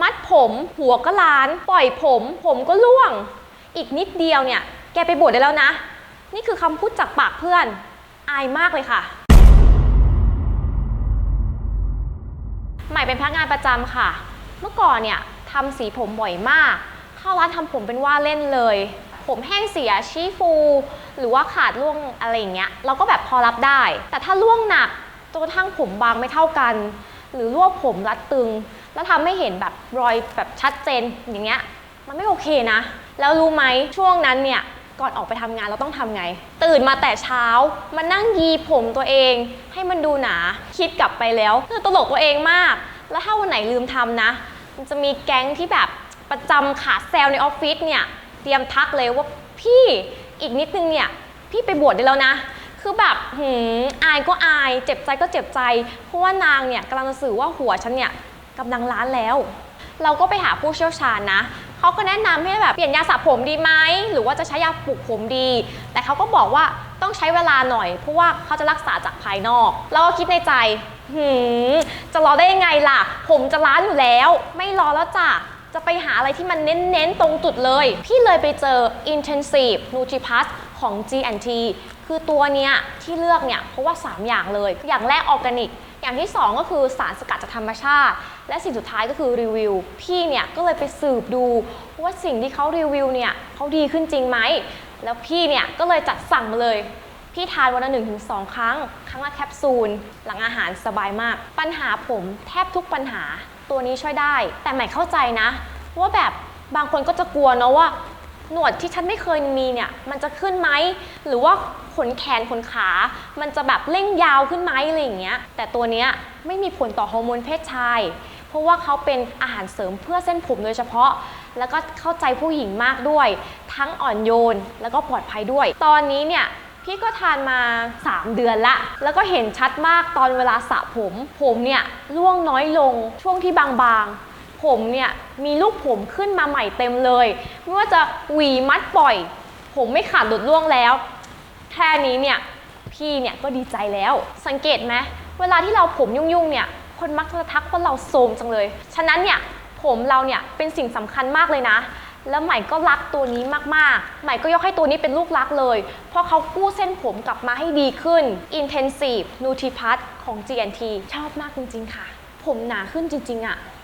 มัดผมหัวก็ล้าน ปล่อยผม ผมก็ร่วง อีกนิดเดียวเนี่ย แกไปบวชได้แล้วนะ นี่คือคำพูดจากปากเพื่อน อายมากเลยค่ะ ใหม่เป็นพนักงานประจำค่ะ เมื่อก่อนเนี่ยทำสีผมบ่อยมาก เข้าร้านทำผมเป็นว่าเล่นเลย ผมแห้งเสียชี้ฟู หรือว่าขาดร่วงอะไรอย่างเงี้ย เราก็แบบพอรับได้ แต่ถ้าร่วงหนักจนกระทั่งผมบางไม่เท่ากัน หรือรวบผมรัดตึง แล้วทำให้เห็นแบบรอยแบบชัดเจนอย่างเงี้ยมันไม่โอเคนะ แล้วรู้ไหมช่วงนั้นเนี่ยก่อนออกไปทำงานเราต้องทำไง ตื่นมาแต่เช้ามานั่งยีผมตัวเอง ให้มันดูหนาคิดกลับไปแล้วเออตลกตัวเองมาก แล้วถ้าวันไหนลืมทำนะ มันจะมีแก๊งที่แบบประจำขาแซลในออฟฟิศเนี่ยเตรียมทักเลยว่าพี่อีกนิดนึงเนี่ยพี่ไปบวชได้แล้วนะ คือแบบหืมอายก็อาย เจ็บใจก็เจ็บใจ เพราะว่านางเนี่ยกำลังจะสื่อว่าหัวฉันเนี่ย กำลังล้านแล้ว เราก็ไปหาผู้เชี่ยวชาญนะเขาก็แนะนำให้แบบเปลี่ยนยาสระผมดีไหมหรือว่าจะใช้ยาปลูกผมดี แต่เขาก็บอกว่าต้องใช้เวลาหน่อย เพราะว่าเขาจะรักษาจากภายนอก เราก็คิดในใจหืมจะรอได้ยังไงล่ะ ผมจะล้านอยู่แล้ว ไม่รอแล้วจ้ะจะไปหาอะไรที่มันเน้นๆ ตรงจุดเลย พี่เลยไปเจอ Intensive Nutriplus ของ G&T คือตัวเนี้ยที่เลือกเนี่ยเพราะว่า 3 อย่างเลย อย่างแรกออร์แกนิก อย่างที่ 2 ก็คือสารสกัดจากธรรมชาติ และสิ่งสุดท้ายก็คือรีวิว พี่เนี่ยก็เลยไปสืบดูว่าสิ่งที่เขารีวิวเนี่ยเขาดีขึ้นจริงไหม แล้วพี่เนี่ยก็เลยจัดสั่งมาเลยพี่ทานวันละหนึ่งถึงสองครั้ง ครั้งละแคปซูล หลังอาหารสบายมาก ปัญหาผมแทบทุกปัญหาตัวนี้ช่วยได้ แต่ใหม่เข้าใจนะ ว่าแบบบางคนก็จะกลัวเนาะว่า หนวดที่ฉันไม่เคยมีเนี่ยมันจะขึ้นไหมหรือว่าขนแขนขนขา มันจะแบบเร่งยาวขึ้นไหมอะไรอย่างเงี้ยแต่ตัวเนี้ยไม่มีผลต่อฮอร์โมนเพศชาย เพราะว่าเขาเป็นอาหารเสริมเพื่อเส้นผมโดยเฉพาะ แล้วก็เข้าใจผู้หญิงมากด้วย ทั้งอ่อนโยนแล้วก็ปลอดภัยด้วย ตอนนี้เนี่ยพี่ก็ทานมา 3 เดือนละ แล้วก็เห็นชัดมากตอนเวลาสระผม ผมเนี่ยร่วงน้อยลงช่วงที่บางๆ ผมเนี่ยมีลูกผมขึ้นมาใหม่เต็มเลย ไม่ว่าจะหวีมัดปล่อย ผมไม่ขาดหลุดร่วงแล้ว แค่นี้เนี่ยพี่เนี่ยก็ดีใจแล้ว สังเกตไหมเวลาที่เราผมยุ่งๆเนี่ยคนมักจะทักว่าเราโทมจังเลย ฉะนั้นเนี่ยผมเราเนี่ยเป็นสิ่งสำคัญมากเลยนะ แล้วใหม่ก็รักตัวนี้มากๆ ใหม่ก็ยกให้ตัวนี้เป็นลูกรักเลย เพราะเขากู้เส้นผมกลับมาให้ดีขึ้น Intensive n u t r i p l u s ของ GNT ชอบมากจริงๆค่ะ ผมหนาขึ้นจริงๆอะ่ะ